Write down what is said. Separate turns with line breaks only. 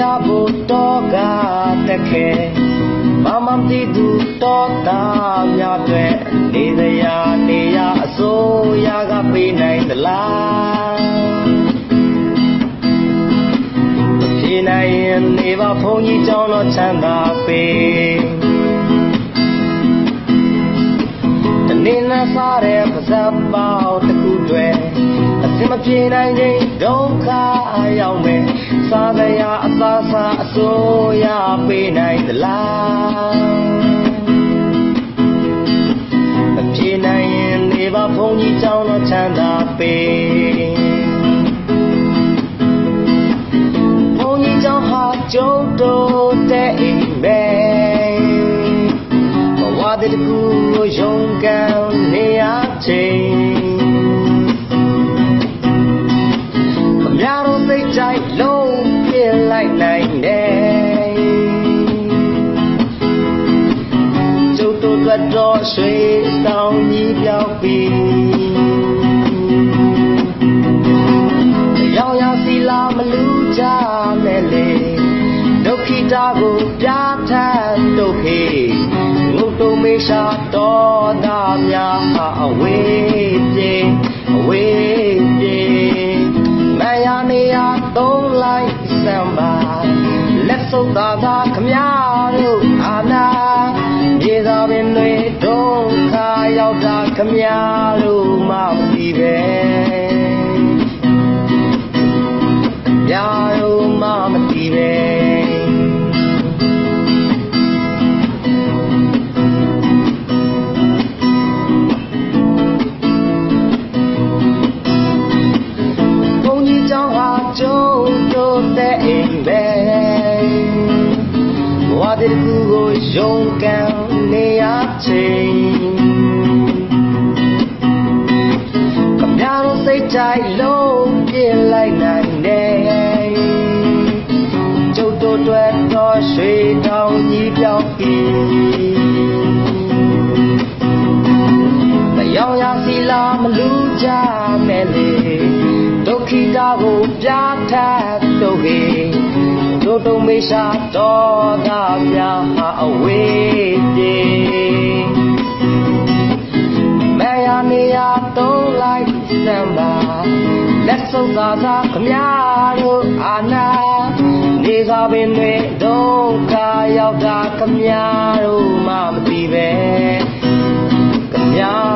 ရဖို့တော့ကတက်ခဲမမတိသူတော့တာများတွေနေစရာနေရအစိုးရကပေးနိုင်သလားပြေနိုင်ရင်နေပါဘုန်းကြီးကျောင်းတော်ချမ်းသာပေး စားတဲ့ပါဇက်ပေါက်တစ်ခုတွေအစမပြေနိုင်တဲ့ဒုက္ခရောက်မယ်စားစရာအသာစားအစိုးရပေးနိုင်သလားမပြေနိုင်ရင်နေပါဘုန်းကြီးကျောင်းတော်ချမ်းသာပေးဘုန်းကြီးကျောင်းဟာကျုပ်တို့ တည်းကူကိုရုံးကန်နေရချိန်များတော့သိကြိုက်လုံးပြလိုက်နိုင်တယ်ကျုပ်တို့အတွက်တော့ရွှေတောင်ကြီးပြောက်ပြီးရောင်ရစီလာမလူကြနဲ့လေဒုက္ခိတာကိုပြားထန်ဒုက္ခိ ငုတ်တုံမေရှာတော်သားများအဝေးပြေအဝေးပြေမယနေရသုံးလိုက်စံပါလက်စုပ်သာသာခမရတို့အာနာမြေသာပင်တွေဒုက္ခရောက်တာခမရတို့မှမသိပဲညာ ပဲဘဝတည်းကူကိုရုံးကန်နေရချိန်ခမရတို့စိတ်တိုင်းလုံးပြလိုက်နိုင်တယ်ကျုပ်တို့တွေ့တော့ရွှေတောင်ကြီးပြောင်းပြီးမယောင်ရစီလာမလူကြမဲ့လေဒုက္ခိတာကိုပြားထပ်တို့ဟေ တို့တုံမေရှာတော်သာများအဝေးပြေမယနေရသုံးလိုက်စံပါလက်စုပ်သာသာခမရတို့အာနာနေသာပင်တွေဒုက္ခရောက်တာခမရတို့မှမသိပဲခမရတို့